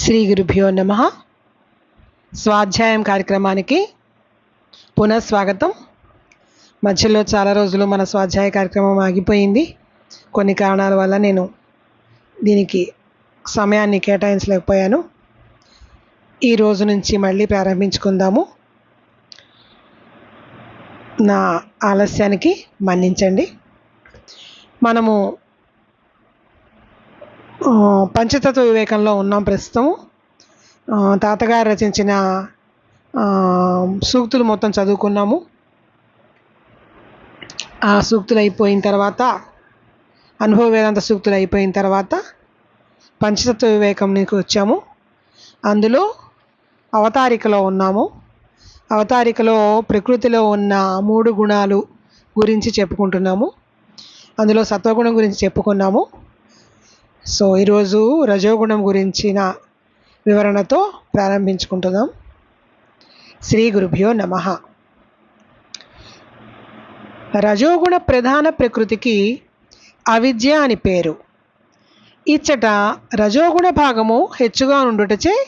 శ్రీ గురుభ్యో నమ. స్వాధ్యాయం కార్యక్రమానికి పునఃస్వాగతం. మధ్యలో చాలా రోజులు మన స్వాధ్యాయ కార్యక్రమం ఆగిపోయింది. కొన్ని కారణాల వల్ల నేను దీనికి సమయాన్ని కేటాయించలేకపోయాను. ఈ రోజు నుంచి మళ్ళీ ప్రారంభించుకుందాము. నా ఆలస్యానికి మన్నించండి. మనము పంచతత్వ వివేకంలో ఉన్నాం ప్రస్తుతం. తాతగారు రచించిన సూక్తులు మొత్తం చదువుకున్నాము. ఆ సూక్తులు అయిపోయిన తర్వాత అనుభవ వేదాంత సూక్తులు అయిపోయిన తర్వాత పంచతత్వ వివేకంకి వచ్చాము. అందులో అవతారికలో ఉన్నాము. అవతారికలో ప్రకృతిలో ఉన్న మూడు గుణాలు గురించి చెప్పుకుంటున్నాము. అందులో సత్వగుణం గురించి చెప్పుకున్నాము. సో ఈరోజు రజోగుణం గురించిన వివరణతో ప్రారంభించుకుంటున్నాం. శ్రీ గురుభ్యో నమ. రజోగుణ ప్రధాన ప్రకృతికి అవిద్య అని పేరు. ఇచ్చట రజోగుణ భాగము హెచ్చుగా ఉండుటచే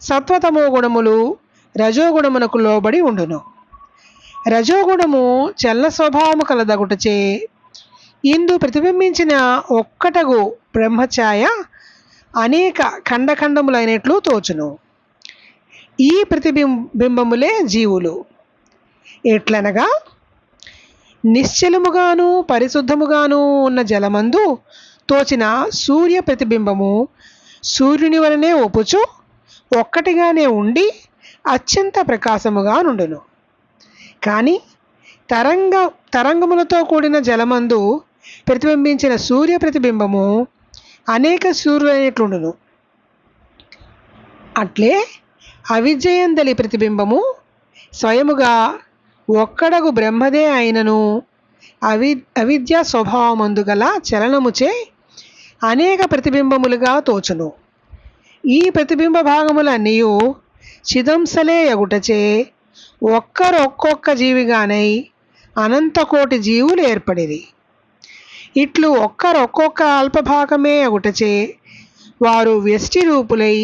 సత్వతమో గుణములు రజోగుణమునకు లోబడి ఉండును. రజోగుణము చల్ల స్వభావము కలదగుటచే ఇందు ప్రతిబింబించిన ఒక్కటగు బ్రహ్మఛాయ అనేక ఖండఖండములైనట్లు తోచును. ఈ ప్రతిబింబింబములే జీవులు. ఎట్లనగా? నిశ్చలముగాను పరిశుద్ధముగాను ఉన్న జలమందు తోచిన సూర్య ప్రతిబింబము సూర్యుని వలనే ఒప్పుచు ఒక్కటిగానే ఉండి అత్యంత ప్రకాశముగా నుండును కానీ తరంగ తరంగములతో కూడిన జలమందు ప్రతిబింబించిన సూర్య ప్రతిబింబము అనేక సూర్యులైనట్లుండును. అట్లే అవిద్యయందలి ప్రతిబింబము స్వయముగా ఒక్కడగు బ్రహ్మదే అయినను అవి అవిద్య స్వభావమందు గల చలనముచే అనేక ప్రతిబింబములుగా తోచును. ఈ ప్రతిబింబ భాగములన్నీ చిదంసలే ఎగుటచే ఒక్కరొక్కొక్క జీవిగానై అనంతకోటి జీవులు ఏర్పడిరి. ఇట్లు ఒక్కరొక్కొక్క అల్పభాగమే ఒకటచే వారు వ్యష్టి రూపులై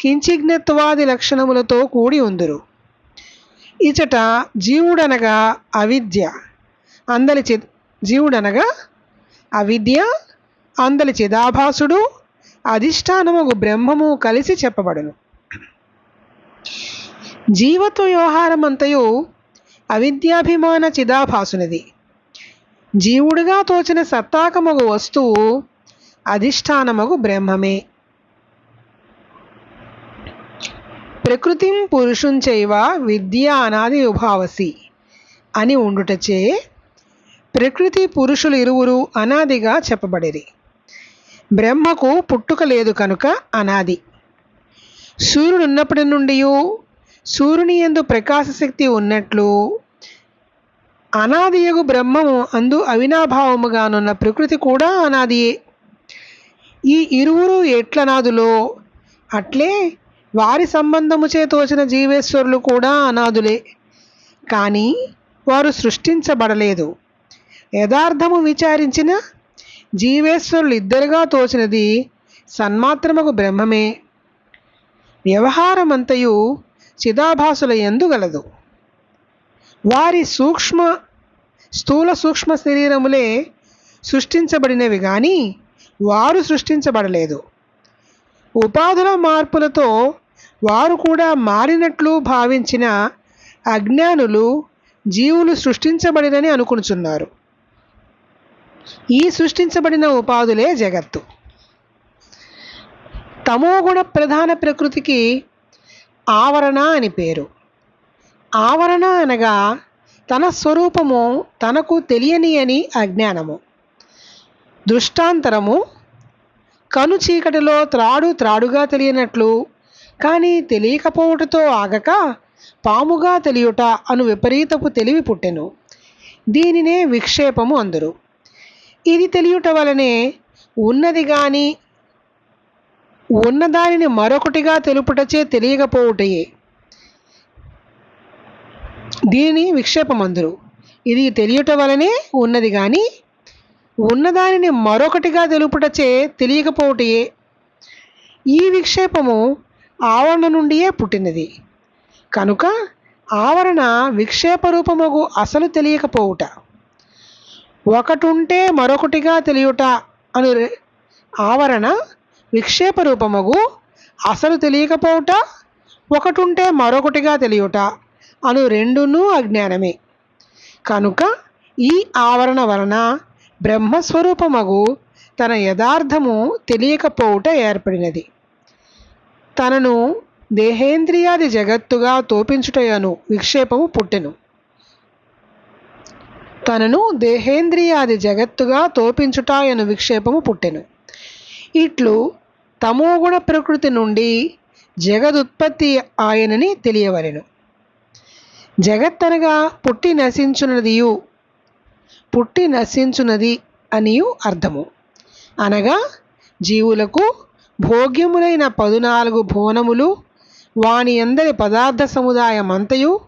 కించిజ్ఞత్వాది లక్షణములతో కూడి ఉందురు. ఇచట జీవుడనగా అవిద్య అందలి చి జీవుడనగా అవిద్య అందలి చిదాభాసుడు అధిష్టానముగు బ్రహ్మము కలిసి చెప్పబడును. జీవత్వ వ్యవహారమంతయు అవిద్యాభిమాన చిదాభాసునిది. జీవుడుగా తోచిన సత్తాకమగు వస్తువు అధిష్టానమగు బ్రహ్మమే. ప్రకృతిం పురుషుంచైవ విద్య అనాది విభావసి అని ఉండుటచే ప్రకృతి పురుషులు ఇరువురు అనాదిగా చెప్పబడిరి. బ్రహ్మకు పుట్టుక లేదు కనుక అనాది. సూర్యుడున్నప్పటి నుండి సూర్యుని ఎందు ప్రకాశ శక్తి ఉన్నట్లు అనాదియగు బ్రహ్మము అందు అవినాభావముగానున్న ప్రకృతి కూడా అనాదియే. ఈ ఇరువురు ఎట్లనాదులో అట్లే వారి సంబంధముచే తోచిన జీవేశ్వరులు కూడా అనాదులే. కానీ వారు సృష్టించబడలేదు. యథార్థము విచారించిన జీవేశ్వరులు ఇద్దరుగా తోచినది సన్మాత్రముకు బ్రహ్మమే. వ్యవహారమంతయు చిదాభాసుల ఎందుగలదు వారి సూక్ష్మ స్థూల సూక్ష్మ శరీరములే సృష్టించబడినవి కానీ వారు సృష్టించబడలేదు. ఉపాధుల మార్పులతో వారు కూడా మారినట్లు భావించిన అజ్ఞానులు జీవులు సృష్టించబడినని అనుకుంటున్నారు ఈ సృష్టించబడిన ఉపాధులే జగత్తు. తమోగుణ ప్రధాన ప్రకృతికి ఆవరణ అని పేరు. ఆవరణ అనగా తన స్వరూపము తనకు తెలియని అని అజ్ఞానము. దృష్టాంతరము కను చీకటిలో త్రాడు త్రాడుగా తెలియనట్లు కానీ తెలియకపోవటతో ఆగక పాముగా తెలియుట అను విపరీతపు తెలివి పుట్టెను. దీనినే విక్షేపము అందరు. ఇది తెలియుట వలనే ఉన్నది కానీ ఉన్నదానిని మరొకటిగా తెలుపుటచే తెలియకపోవుటయే. దీనిని విక్షేపమందురు. ఇది తెలియట వలనే ఉన్నది కానీ ఉన్నదానిని మరొకటిగా తెలుపుటచే తెలియకపోవుటయే. ఈ విక్షేపము ఆవరణ నుండియే పుట్టినది. కనుక ఆవరణ విక్షేప రూపముకు అసలు తెలియకపోవుట. ఒకటుంటే మరొకటిగా తెలియుట అను ఆవరణ విక్షేప రూపముగు అసలు తెలియకపోవుట ఒకటుంటే మరొకటిగా తెలియుట అను రెండునూ అజ్ఞానమే. కనుక ఈ ఆవరణ వలన బ్రహ్మస్వరూపమగు తన యథార్థము తెలియకపోవుట ఏర్పడినది. తనను దేహేంద్రియాది జగత్తుగా తోపించుటయను విక్షేపము పుట్టెను. తనను దేహేంద్రియాది జగత్తుగా తోపించుటాయను విక్షేపము పుట్టెను. ఇట్లు తమోగుణ ప్రకృతి నుండి జగదుత్పత్తి ఆయనని తెలియవలెను. జగత్తనగా పుట్టి నశించున్నదియు పుట్టి నశించున్నది అనియు అర్థము. అనగా జీవులకు భోగ్యములైన పదునాలుగు భువనములు వాని అందరి పదార్థ సముదాయం అంతయు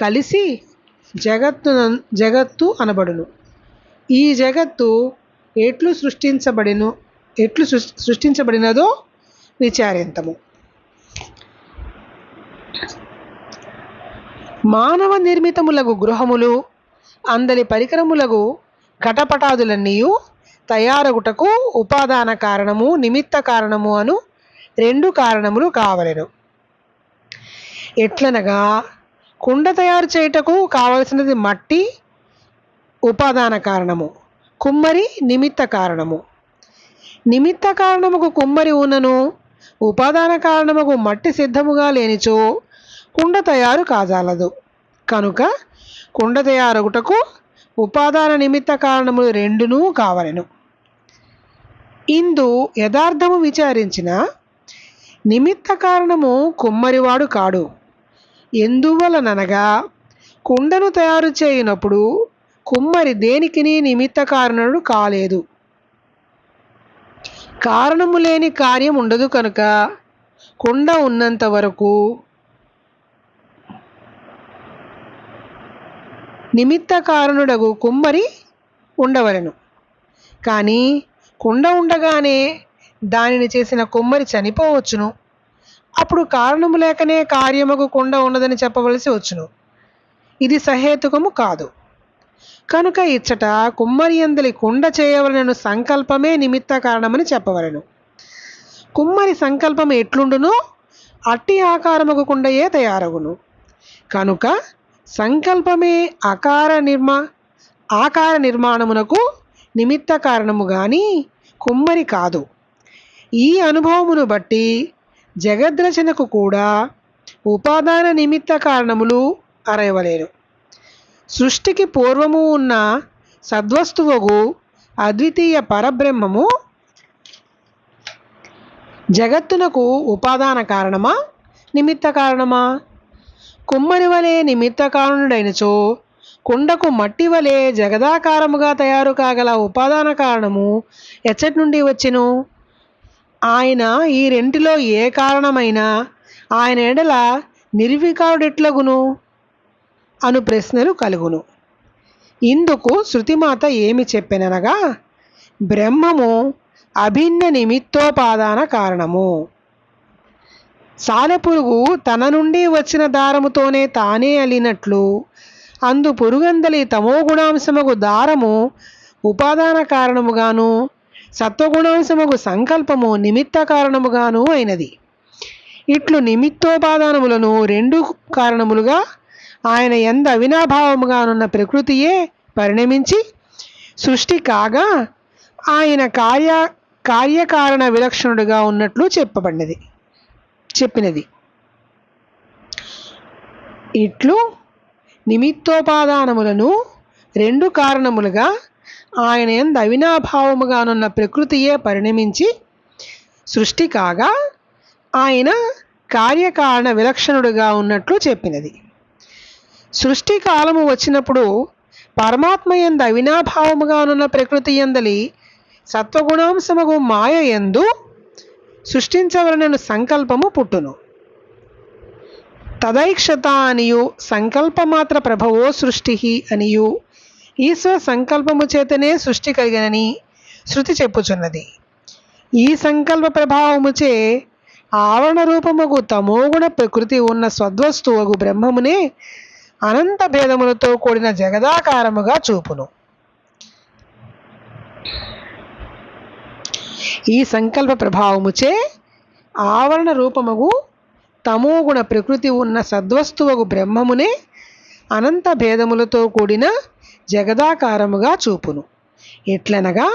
కలిసి జగత్తు జగత్తు అనబడును. ఈ జగత్తు ఎట్లు సృష్టించబడిను? ఎట్లు సృష్- సృష్టించబడినదో విచారింతము. మానవ నిర్మితములగు గృహములు అందలి పరికరములగు ఘటపటాదులన్నీయు తయారగుటకు ఉపాదాన కారణము నిమిత్త కారణము అను రెండు కారణములు కావలెను. ఎట్లనగా కుండ తయారు చేయుటకు కావలసినది మట్టి ఉపాదాన కారణము కుమ్మరి నిమిత్త కారణము. నిమిత్త కారణముకు కుమ్మరి ఉన్నను ఉపాదాన కారణముకు మట్టి సిద్ధముగా లేనిచో కుండ తయారు కాజాలదు. కనుక కుండ తయారగుటకు ఉపాదాన నిమిత్త కారణములు రెండునూ కావలెను. ఇందు యథార్థము విచారించిన నిమిత్త కారణము కుమ్మరివాడు కాడు. ఎందువలననగా కుండను తయారు చేయనప్పుడు కుమ్మరి దేనికిని నిమిత్త కారణుడు కాలేదు. కారణము లేని కార్యం ఉండదు కనుక కుండ ఉన్నంత వరకు నిమిత్త కారణుడగు కుమ్మరి ఉండవలెను. కానీ కుండ ఉండగానే దానిని చేసిన కుమ్మరి చనిపోవచ్చును. అప్పుడు కారణము లేకనే కార్యముకు కుండ ఉన్నదని చెప్పవలసి వచ్చును. ఇది సహేతుకము కాదు. కనుక ఇచ్చట కుమ్మరి అందలి కుండ చేయవలనను సంకల్పమే నిమిత్త కారణమని చెప్పవలెను. కుమ్మరి సంకల్పం ఎట్లుండునో? అట్టి ఆకారముకు కుండయే తయారగును. కనుక సంకల్పమే ఆకార నిర్మా ఆకార నిర్మాణమునకు నిమిత్త కారణము గాని కుమ్మరి కాదు. ఈ అనుభవమును బట్టి జగద్రచనకు కూడా ఉపాదాన నిమిత్త కారణములు అరయవలేరు సృష్టికి పూర్వము ఉన్న సద్వస్తువుగు అద్వితీయ పరబ్రహ్మము జగత్తునకు ఉపాదాన కారణమా? నిమిత్త కారణమా? కుమ్మరి వలె నిమిత్త కారణుడైనచో కుండకు మట్టి వలె జగదాకారముగా తయారు కాగల ఉపాదాన కారణము ఎచ్చటి నుండి వచ్చెను? ఆయన ఈ రెంటిలో ఏ కారణమైనా ఆయన ఎడల నిర్వికారుడెట్లగును? అను ప్రశ్నలు కలుగును. ఇందుకు శృతిమాత ఏమి చెప్పెననగా బ్రహ్మము అభిన్న నిమిత్తోపాదాన కారణము. సాలెపురుగు తన నుండి వచ్చిన దారముతోనే తానే అలినట్లు అందు పురుగందలి తమోగుణాంశముగు దారము ఉపాదాన కారణముగాను సత్వగుణాంశముకు సంకల్పము నిమిత్త కారణముగాను అయినది. ఇట్లు నిమిత్తోపాదానములను రెండు కారణములుగా ఆయన ఎంత అవినాభావముగానున్న ప్రకృతియే పరిణమించి సృష్టి కాగా ఆయన కార్య కార్యకారణ విలక్షణుడుగా ఉన్నట్లు చెప్పబడినది. చెప్పినది. ఇట్లు నిమిత్తోపాదానములను రెండు కారణములుగా ఆయన ఎందు అవినాభావముగానున్న ప్రకృతియే పరిణమించి సృష్టి కాగా ఆయన కార్యకారణ విలక్షణుడుగా ఉన్నట్లు చెప్పినది. సృష్టి కాలము వచ్చినప్పుడు పరమాత్మ ఎందు అవినాభావముగానున్న ప్రకృతి ఎందలి సత్వగుణాంశముగు మాయ ఎందు సృష్టించవలనను సంకల్పము పుట్టును. తదైక్షత అనియు సంకల్పమాత్ర ప్రభవో సృష్టి అనియు ఈశ్వర సంకల్పము చేతనే సృష్టి కలిగినని శృతి చెప్పుచున్నది. ఈ సంకల్ప ప్రభావముచే ఆవరణ రూపముగు తమోగుణ ప్రకృతి ఉన్న స్వద్వస్తువగు బ్రహ్మమునే అనంత భేదములతో కూడిన జగదాకారముగా చూపును. ఈ సంకల్ప ప్రభావముచే ఆవరణ రూపముగు తమోగుణ ప్రకృతి ఉన్న సద్వస్తువగు బ్రహ్మమునే అనంత భేదములతో కూడిన జగదాకారముగా చూపును. ఎట్లనగా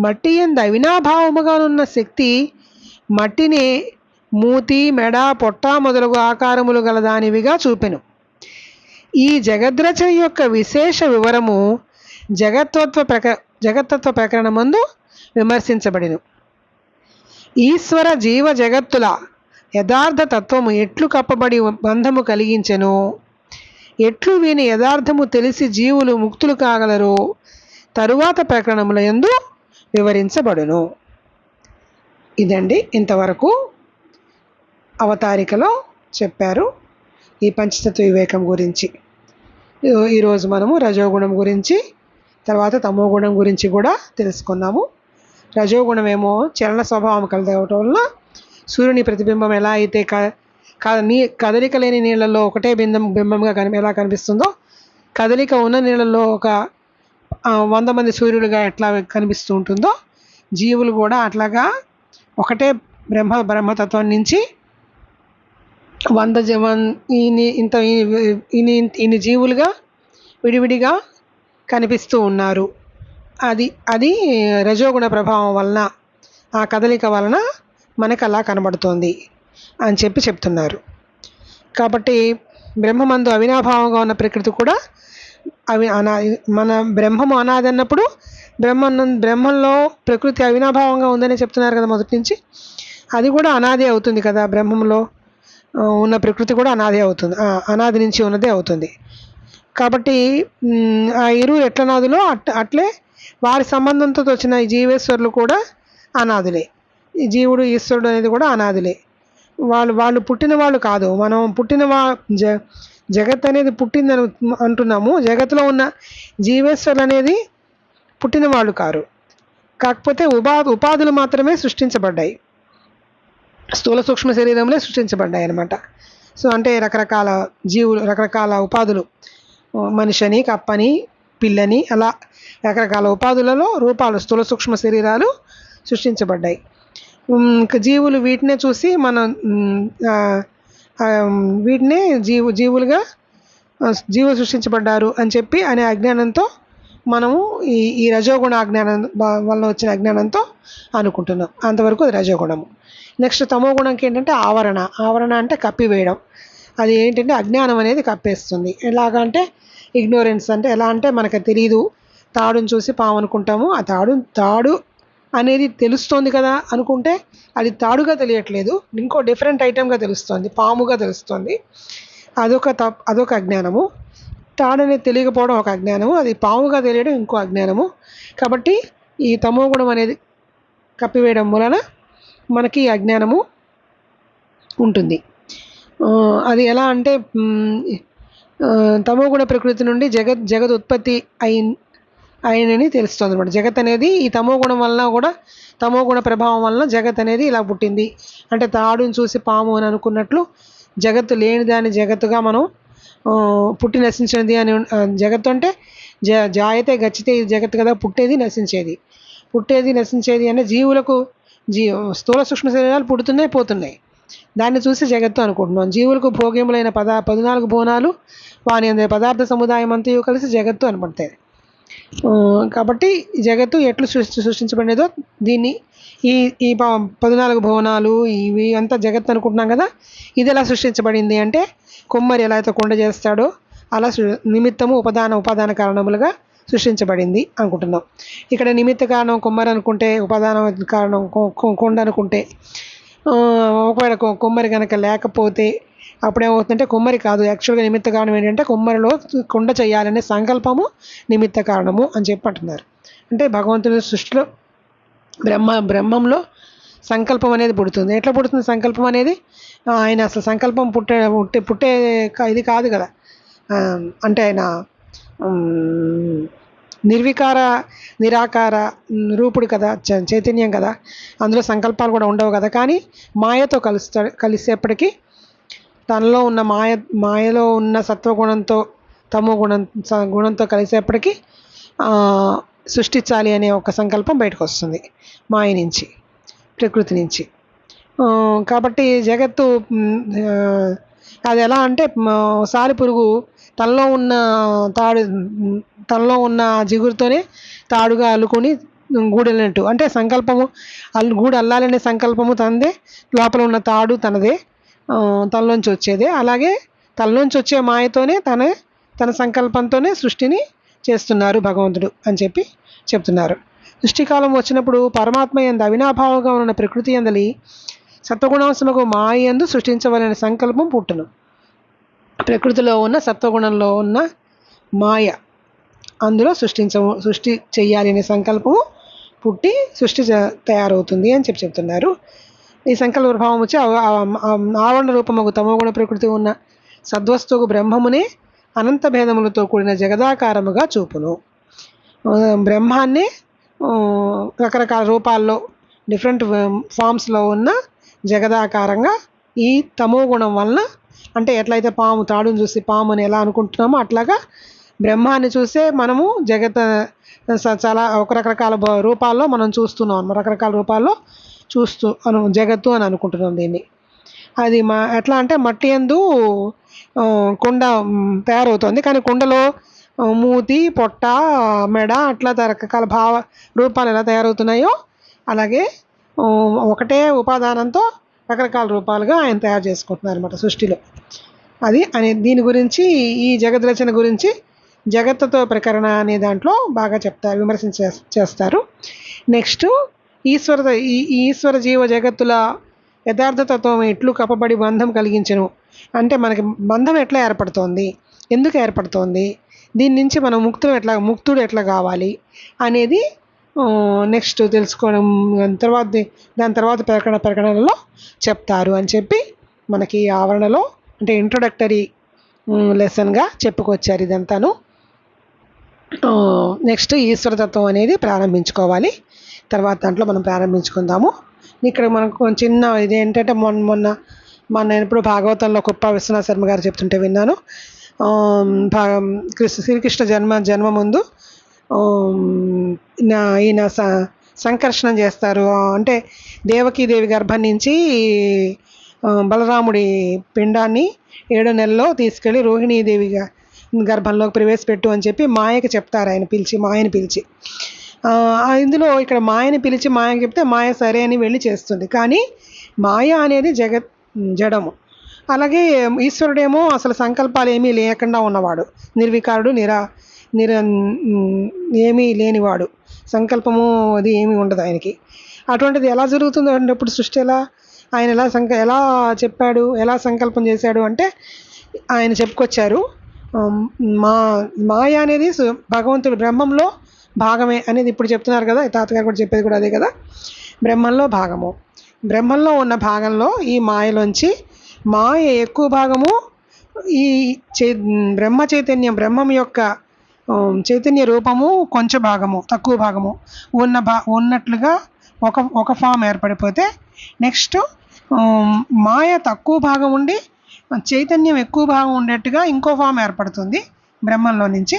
మట్టి ఎందు అవినాభావముగానున్న శక్తి మట్టిని మూతి మెడ పొట్ట మొదలగు ఆకారములు గల దానివిగా చూపెను. ఈ జగద్రచన యొక్క విశేష వివరము జగత్వత్వ ప్రక జగత్తత్వ ప్రకరణమందు విమర్శించబడిను. ఈశ్వర జీవ జగత్తుల యథార్థ తత్వము ఎట్లు కప్పబడి బంధము కలిగించెను? ఎట్లు వీని యథార్థము తెలిసి జీవులు ముక్తులు కాగలరు? తరువాత ప్రకరణముల యందు వివరించబడును. ఇదండి ఇంతవరకు అవతారికలో చెప్పారు ఈ పంచతత్వ వివేకం గురించి. ఈరోజు మనము రజోగుణం గురించి తర్వాత తమోగుణం గురించి కూడా తెలుసుకున్నాము. రజోగుణం ఏమో చలన స్వభావం కలదవటం వల్ల సూర్యుని ప్రతిబింబం ఎలా అయితే క క- నీ కదలిక లేని నీళ్ళల్లో ఒకటే బింబం బింబంగా కని ఎలా కనిపిస్తుందో కదలిక ఉన్న నీళ్ళల్లో ఒక వంద మంది సూర్యుడిగా ఎట్లా కనిపిస్తూ ఉంటుందో జీవులు కూడా అట్లాగా ఒకటే బ్రహ్మ బ్రహ్మతత్వం నుంచి వంద జవన్ ఇన్ని ఇంత ఇన్ని- ఇన్ని జీవులుగా విడివిడిగా కనిపిస్తూ ఉన్నారు. అది అది రజోగుణ ప్రభావం వలన ఆ కదలిక వలన మనకు అలా కనబడుతోంది అని చెప్పి చెప్తున్నారు. కాబట్టి బ్రహ్మమందు అవినాభావంగా ఉన్న ప్రకృతి కూడా అవి అనా మన బ్రహ్మము అనాది అన్నప్పుడు బ్రహ్మ బ్రహ్మంలో ప్రకృతి అవినాభావంగా ఉందని చెప్తున్నారు కదా మొదటి నుంచి. అది కూడా అనాది అవుతుంది కదా బ్రహ్మంలో. ఉన్న ప్రకృతి కూడా అనాది అవుతుంది. అనాది నుంచి ఉన్నదే అవుతుంది. కాబట్టి ఆ ఇరు ఎట్లనాదులో అట్ అట్లే వారి సంబంధంతో వచ్చిన ఈ జీవేశ్వరులు కూడా అనాథులే ఈ జీవుడు ఈశ్వరుడు అనేది కూడా అనాథులే వాళ్ళు వాళ్ళు పుట్టిన వాళ్ళు కాదు. మనం పుట్టిన వా జ జగత్ అనేది పుట్టిందని అంటున్నాము. జగత్తులో ఉన్న జీవేశ్వరులు అనేది పుట్టిన వాళ్ళు కారు. కాకపోతే ఉపా ఉపాధులు మాత్రమే సృష్టించబడ్డాయి. స్థూల సూక్ష్మ శరీరంలో సృష్టించబడ్డాయి అనమాట సో అంటే రకరకాల జీవులు రకరకాల ఉపాధులు. మనిషిని కప్పని పిల్లని అలా రకరకాల ఉపాధులలో రూపాలు స్థూల సూక్ష్మ శరీరాలు సృష్టించబడ్డాయి. ఇంక జీవులు వీటినే చూసి మనం వీటినే జీవు జీవులుగా ఆ, జీవులు సృష్టించబడ్డారు అని చెప్పి అనే అజ్ఞానంతో మనము ఈ ఈ రజోగుణ అజ్ఞానం వలన వచ్చిన అజ్ఞానంతో అనుకుంటున్నాం. అంతవరకు అది రజోగుణము. నెక్స్ట్ తమో గుణంకి ఏంటంటే ఆవరణ. ఆవరణ అంటే కప్పివేయడం. అది ఏంటంటే అజ్ఞానం అనేది కప్పేస్తుంది. ఎలాగంటే ఇగ్నోరెన్స్ అంటే ఎలా అంటే మనకు తెలియదు తాడుని చూసి పాము అనుకుంటాము. ఆ తాడు తాడు అనేది తెలుస్తోంది కదా అనుకుంటే అది తాడుగా తెలియట్లేదు. ఇంకో డిఫరెంట్ ఐటెంగా తెలుస్తుంది. పాముగా తెలుస్తుంది. అదొక తప్ అదొక అజ్ఞానము. తాడు అనేది తెలియకపోవడం ఒక అజ్ఞానము. అది పాముగా తెలియడం ఇంకో అజ్ఞానము. కాబట్టి ఈ తమో గుణం అనేది కప్పివేయడం వలన మనకి అజ్ఞానము ఉంటుంది. అది ఎలా అంటే తమోగుణ ప్రకృతి నుండి జగత్ జగత్ ఉత్పత్తి అయి అయినని తెలుస్తుంది అనమాట జగత్ అనేది ఈ తమోగుణం వలన కూడా తమోగుణ ప్రభావం వలన జగత్ అనేది ఇలా పుట్టింది. అంటే తాడుని చూసి పాము అని అనుకున్నట్లు జగత్తు లేని దాని జగత్తుగా మనం పుట్టి నశించినది అని జగత్తు అంటే జ జాయితే గచ్చితే ఇది జగత్తు కదా పుట్టేది నశించేది. పుట్టేది నశించేది అంటే జీవులకు జీ స్థూల సూక్ష్మ శరీరాలు పుడుతున్నాయి పోతున్నాయి. దాన్ని చూసి జగత్తు అనుకుంటున్నాం. జీవులకు భోగ్యములైన పదా పద్నాలుగు బోనాలు వాని అందే పదార్థ సముదాయం అంతయు కలిసి జగత్తు అనబడతాయి. కాబట్టి జగత్తు ఎట్లు సృష్టి సృష్టించబడినదో దీన్ని ఈ ఈ ప- పద్నాలుగు భవనాలు ఇవి అంతా జగత్తు అనుకుంటున్నాం కదా ఇది ఎలా సృష్టించబడింది అంటే కుమ్మరి ఎలా అయితే కొండ చేస్తాడో అలా నిమిత్తము ఉపాదాన ఉపాదాన కారణములుగా సృష్టించబడింది అనుకుంటున్నాం. ఇక్కడ నిమిత్త కారణం కుమ్మరి అనుకుంటే ఉపాదాన కారణం కొండ అనుకుంటే ఒకవేళ కుమ్మరి కనుక లేకపోతే అప్పుడేమవుతుందంటే కుమ్మరి కాదు. యాక్చువల్గా నిమిత్త కారణం ఏంటంటే కుమ్మరిలో కొండ చేయాలనే సంకల్పము నిమిత్త కారణము అని చెప్పి అంటున్నారు. అంటే భగవంతుని సృష్టిలో బ్రహ్మ బ్రహ్మంలో సంకల్పం అనేది పుడుతుంది. ఎట్లా పుడుతుంది సంకల్పం అనేది? ఆయన అసలు సంకల్పం పుట్టే పుట్టే పుట్టే ఇది కాదు కదా. అంటే ఆయన నిర్వికార నిరాకార రూపుడు కదా చ- చైతన్యం కదా. అందులో సంకల్పాలు కూడా ఉండవు కదా. కానీ మాయతో కలుస్తా కలిసేప్పటికీ తనలో ఉన్న మాయ మాయలో ఉన్న సత్వగుణంతో తమో గుణం స- గుణంతో కలిసేప్పటికీ సృష్టించాలి అనే ఒక సంకల్పం బయటకు వస్తుంది మాయ నుంచి ప్రకృతి నుంచి. కాబట్టి జగత్తు అది ఎలా అంటే మ- సాలి పురుగు తనలో ఉన్న తాడు తనలో ఉన్న జిగురుతోనే తాడుగా అల్లుకొని గూడెళ్ళినట్టు. అంటే సంకల్పము అల్లు గూడు అల్లాలనే సంకల్పము తనదే లోపల ఉన్న తాడు తనదే తనలోంచి వచ్చేదే. అలాగే తనలోంచి వచ్చే మాయతోనే తన తన సంకల్పంతోనే సృష్టిని చేస్తున్నారు భగవంతుడు అని చెప్పి చెప్తున్నారు. సృష్టికాలం వచ్చినప్పుడు పరమాత్మ ఎందు అవినాభావంగా ఉన్న ప్రకృతి ఎందలి సత్వగుణాంశముకు మాయందు ఎందు సంకల్పం పుట్టును. ప్రకృతిలో ఉన్న సత్వగుణంలో ఉన్న మాయ అందులో సృష్టించ సృష్టి చేయాలి అనే సంకల్పము పుట్టి సృష్టి తయారవుతుంది అని చెప్పి చెప్తున్నారు. ఈ సంకల్ప ప్రభావం వచ్చి ఆవరణ రూపముకు తమోగుణ ప్రకృతి ఉన్న సద్వస్తువుకు బ్రహ్మమునే అనంత భేదములతో కూడిన జగదాకారముగా చూపును. బ్రహ్మాన్నే బ్రహ్మాన్ని రకరకాల రూపాల్లో డిఫరెంట్ ఫామ్స్లో ఉన్న జగదాకారంగా ఈ తమో గుణం వలన అంటే ఎట్లయితే పాము తాడును చూసి పాము అని ఎలా అనుకుంటున్నామో అట్లాగా బ్రహ్మాన్ని చూసే మనము జగత్ స- చాలా ఒక రకరకాల రూపాల్లో మనం చూస్తున్నాం రకరకాల రూపాల్లో చూస్తూ అను జగత్తు అని అనుకుంటున్నాం దీన్ని. అది మా ఎట్లా అంటే మట్టి ఎందు కుండ తయారవుతుంది. కానీ కుండలో మూతి పొట్ట మెడ అట్లా రకరకాల భావ రూపాలు ఎలా తయారవుతున్నాయో అలాగే ఒకటే ఉపాదానంతో రకరకాల రూపాలుగా ఆయన తయారు చేసుకుంటున్నారు అనమాట సృష్టిలో. అది అనే దీని గురించి ఈ జగద్ రచన గురించి జగత్తుతో ప్రకరణ అనే దాంట్లో బాగా చెప్తారు విమర్శన చేస్తారు. నెక్స్ట్ ఈశ్వర ఈ ఈ ఈశ్వర జీవ జగత్తుల యథార్థతత్వం ఎట్లు కప్పబడి బంధం కలిగించను? అంటే మనకి బంధం ఎట్లా ఏర్పడుతోంది? ఎందుకు ఏర్పడుతోంది? దీని నుంచి మనం ముక్తులు ఎట్లా ముక్తుడు ఎట్లా కావాలి? అనేది నెక్స్ట్ తెలుసుకోవడం తర్వాత దాని తర్వాత ప్రకటన ప్రకటనలో చెప్తారు అని చెప్పి మనకి ఈ ఆవరణలో అంటే ఇంట్రొడక్టరీ లెసన్గా చెప్పుకొచ్చారు ఇదంతాను. నెక్స్ట్ ఈశ్వరతత్వం అనేది ప్రారంభించుకోవాలి. తర్వాత దాంట్లో మనం ప్రారంభించుకుందాము. ఇక్కడ మనకు చిన్న ఇది ఏంటంటే మొన్న మొన్న మొన్న నేను ఇప్పుడు భాగవతంలో కుప్ప విశ్వనాథ శర్మ గారు చెప్తుంటే విన్నాను. భా- కృష్ణ శ్రీకృష్ణ జన్మ జన్మ ముందు ఈయన స- సంకర్షణ చేస్తారు. అంటే దేవకీదేవి గర్భం నుంచి బలరాముడి పిండాన్ని ఏడో నెలలో తీసుకెళ్ళి రోహిణీదేవి గర్భంలోకి ప్రవేశపెట్టు అని చెప్పి మాయకి చెప్తారు ఆయన పిలిచి మాయని పిలిచి. ఇందులో ఇక్కడ మాయని పిలిచి మాయ చెప్తే మాయ సరే అని వెళ్ళి చేస్తుంది. కానీ మాయ అనేది జగత్ జడము. అలాగే ఈశ్వరుడేమో అసలు సంకల్పాలు ఏమీ లేకుండా ఉన్నవాడు. నిర్వికారుడు నిరా నిర ఏమీ లేనివాడు. సంకల్పము అది ఏమీ ఉండదు ఆయనకి. అటువంటిది ఎలా జరుగుతుందో అన్నప్పుడు సృష్టి ఎలా ఆయన ఎలా సంక ఎలా చెప్పాడు ఎలా సంకల్పం చేశాడు అంటే ఆయన చెప్పుకొచ్చారు మా మాయ అనేది సు- భగవంతుడు బ్రహ్మంలో భాగమే అనేది ఇప్పుడు చెప్తున్నారు కదా తాతగారు కూడా చెప్పేది కూడా అదే కదా బ్రహ్మంలో భాగము. బ్రహ్మంలో ఉన్న భాగంలో ఈ మాయలోంచి మాయ ఎక్కువ భాగము ఈ చై బ్రహ్మ చైతన్యం బ్రహ్మం యొక్క చైతన్య రూపము కొంచెం భాగము తక్కువ భాగము. ఉన్న భా ఉన్నట్లుగా ఒక ఒక ఫామ్ ఏర్పడిపోతే నెక్స్ట్ మాయ తక్కువ భాగం ఉండి చైతన్యం ఎక్కువ భాగం ఉండేట్టుగా ఇంకో ఫామ్ ఏర్పడుతుంది బ్రహ్మంలో నుంచి.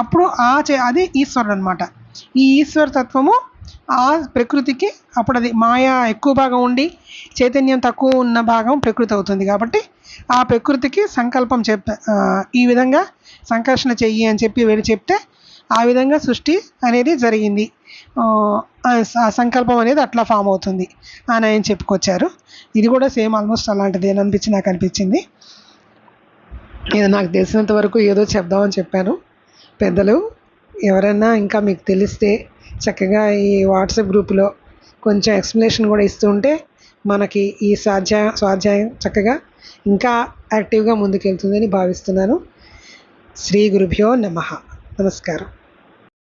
అప్పుడు ఆ చే అది ఈశ్వరుడు అనమాట ఈ ఈశ్వర తత్వము ఆ ప్రకృతికి అప్పుడు అది మాయ ఎక్కువ భాగం ఉండి చైతన్యం తక్కువ ఉన్న భాగం ప్రకృతి అవుతుంది కాబట్టి ఆ ప్రకృతికి సంకల్పం చెప్ ఈ విధంగా సంకర్షణ చెయ్యి అని చెప్పి వెళ్ళి చెప్తే ఆ విధంగా సృష్టి అనేది జరిగింది. ఆ, సంకల్పం అనేది అట్లా ఫామ్ అవుతుంది అని ఆయన చెప్పుకొచ్చారు. ఇది కూడా సేమ్ ఆల్మోస్ట్ అలాంటిది అని అనిపించి నాకు అనిపించింది. ఇది నాకు తెలిసినంత వరకు ఏదో చెప్దామని చెప్పాను. పెద్దలు ఎవరైనా ఇంకా మీకు తెలిస్తే చక్కగా ఈ వాట్సాప్ గ్రూపులో కొంచెం ఎక్స్ప్లెనేషన్ కూడా ఇస్తుంటే మనకి ఈ స్వాధ్యాయం స్వాధ్యాయం చక్కగా ఇంకా యాక్టివ్గా ముందుకెళ్తుందని భావిస్తున్నాను. శ్రీ గురుభ్యో నమ. నమస్కారం.